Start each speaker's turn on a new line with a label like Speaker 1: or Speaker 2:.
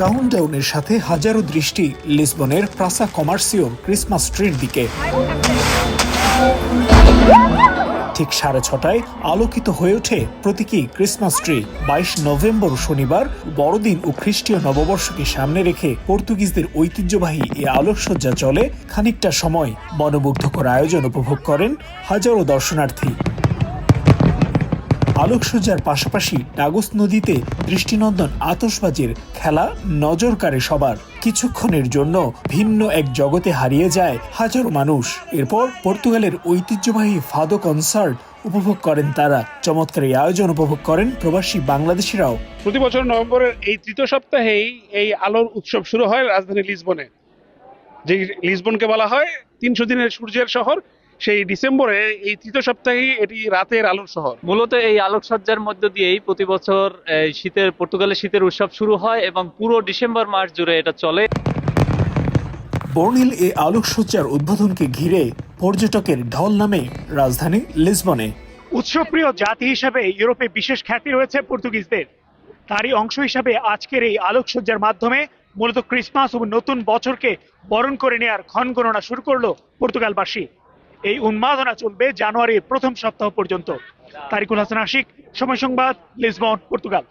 Speaker 1: কাউন্টডাউনের সাথে হাজারো দৃষ্টি লিসবনের প্রাসা কমার্সিওর ক্রিসমাস ট্রির দিকে। ঠিক সাড়ে ছটায় আলোকিত হয়ে ওঠে প্রতীকী ক্রিসমাস ট্রি। বাইশ নভেম্বর শনিবার বড়দিন ও খ্রিস্টীয় নববর্ষকে সামনে রেখে পর্তুগিজদের ঐতিহ্যবাহী এ আলোকসজ্জা চলে। খানিকটা সময় মনোমুগ্ধকর আয়োজন উপভোগ করেন হাজারো দর্শনার্থী। আলোকসজ্জার পাশাপাশি টাগুস নদীতে দৃষ্টিনন্দন আতশবাজির খেলা নজর কাড়ে সবার। কিছুক্ষণের জন্য ভিন্ন এক জগতে হারিয়ে যায় হাজারো মানুষ। এরপর পর্তুগালের ঐতিহ্যবাহী ফাদো কনসার্ট উপভোগ করেন তারা। চমৎকার এই আয়োজন উপভোগ করেন প্রবাসী বাংলাদেশিরাও।
Speaker 2: প্রতি বছর নভেম্বরের এই তৃতীয় সপ্তাহেই এই আলোর উৎসব শুরু হয় রাজধানী লিসবনে। যে লিসবনকে বলা হয় তিনশো দিনের সূর্যের শহর সেই ডিসেম্বরে এই তৃতীয় সপ্তাহেই এটি রাতের আলোর শহর।
Speaker 3: মূলত এই আলোকসজ্জার মধ্য দিয়েই প্রতি বছর এই শীতের পর্তুগালের শীতের উৎসব শুরু হয় এবং পুরো ডিসেম্বর মাস জুড়ে এটা চলে।
Speaker 1: বর্ণিল এ আলোকসজ্জার উদ্বোধনকে ঘিরে পর্যটকের ঢল নামে রাজধানী লিসবনে।
Speaker 4: উৎসবপ্রিয় জাতি হিসাবে ইউরোপে বিশেষ খ্যাতি রয়েছে পর্তুগিজদের। তারই অংশ হিসাবে আজকের এই আলোকসজ্জার মাধ্যমে মূলত ক্রিসমাস ও নতুন বছরকে বরণ করে নেয়ার ক্ষণ গণনা শুরু করল পর্তুগালবাসী। এই উন্মাদনা চলবে জানুয়ারির প্রথম সপ্তাহ পর্যন্ত। তারিকুল হাসান আশিক সময় সংবাদ লিসবন পর্তুগাল।